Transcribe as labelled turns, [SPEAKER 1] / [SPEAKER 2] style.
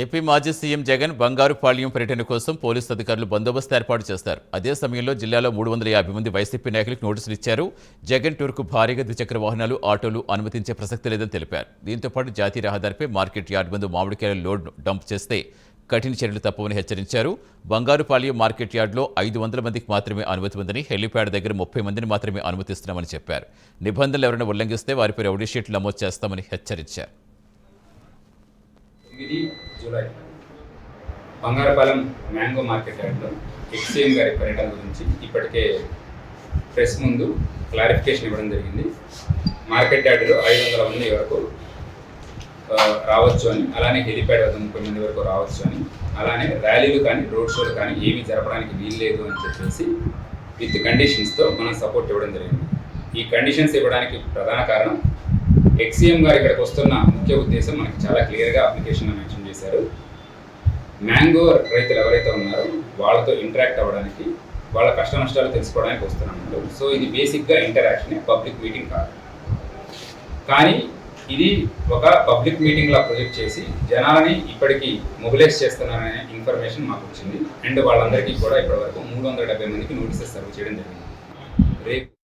[SPEAKER 1] AP మాజీ CM Jagan Bangarupalyam పర్యటన కోసం పోలీసు అధికారులు బందోబస్తు ఏర్పాటు చేస్తారు. అదే సమయంలో జిల్లాలో మూడు వందల యాభై మంది వైసీపీ నాయకులకు నోటీసులు ఇచ్చారు. జగన్ టూర్కు భారీగా ద్విచక్ర వాహనాలు ఆటోలు అనుమతించే ప్రసక్తి లేదని తెలిపారు. దీంతో పాటు జాతీయ రహదారిపై మార్కెట్ యార్డ్ ముందు మామిడికాయల లోడ్ డంప్ చేస్తే కఠిన చర్యలు తప్పవని హెచ్చరించారు. బంగారుపాళ్యం మార్కెట్ యార్డ్లో ఐదు వందల మందికి మాత్రమే అనుమతి ఉందని హెలిప్యాడ్ దగ్గర ముప్పై మందిని మాత్రమే అనుమతిస్తున్నామని చెప్పారు. నిబంధనలు ఎవరైనా ఉల్లంఘిస్తే వారిపై రౌడీ షీట్లు నమోదు చేస్తామని హెచ్చరించారు.
[SPEAKER 2] జూలై బంగారపాలెం మ్యాంగో మార్కెట్ యార్డ్లో ఎక్స్చేంజ్ గారి పర్యటన గురించి ఇప్పటికే ప్రెస్ ముందు క్లారిఫికేషన్ ఇవ్వడం జరిగింది. మార్కెట్ యార్డ్లో ఐదు వందల మంది వరకు రావచ్చు అని అలానే హెలిప్యాడ్ వద్ద ముప్పై మంది వరకు రావచ్చు అని అలానే ర్యాలీలు కానీ రోడ్ షోలు కానీ ఏమీ జరపడానికి వీల్లేదు అని చెప్పేసి విత్ కండిషన్స్తో మనం సపోర్ట్ ఇవ్వడం జరిగింది. ఈ కండిషన్స్ ఇవ్వడానికి ప్రధాన కారణం ఎక్సీఎం గారు ఇక్కడికి వస్తున్న ముఖ్య ఉద్దేశం మనకి చాలా క్లియర్గా అప్లికేషన్లో మెన్షన్ చేశారు. మ్యాంగో రైతులు ఎవరైతే ఉన్నారో వాళ్ళతో ఇంటరాక్ట్ అవ్వడానికి వాళ్ళ కష్ట నష్టాలు తెలుసుకోవడానికి వస్తున్నారు. సో ఇది బేసిక్గా ఇంటరాక్షన్ పబ్లిక్ మీటింగ్ కాదు. కానీ ఇది ఒక పబ్లిక్ మీటింగ్లా ప్రొజెక్ట్ చేసి జనాలని ఇప్పటికీ మొబిలైజ్ చేస్తున్నారనే ఇన్ఫర్మేషన్ మాకు వచ్చింది. అండ్ వాళ్ళందరికీ కూడా ఇప్పటివరకు మూడు వందల డెబ్బై మందికి నోటీసెస్ సర్వ్ చేయడం జరిగింది. రేపు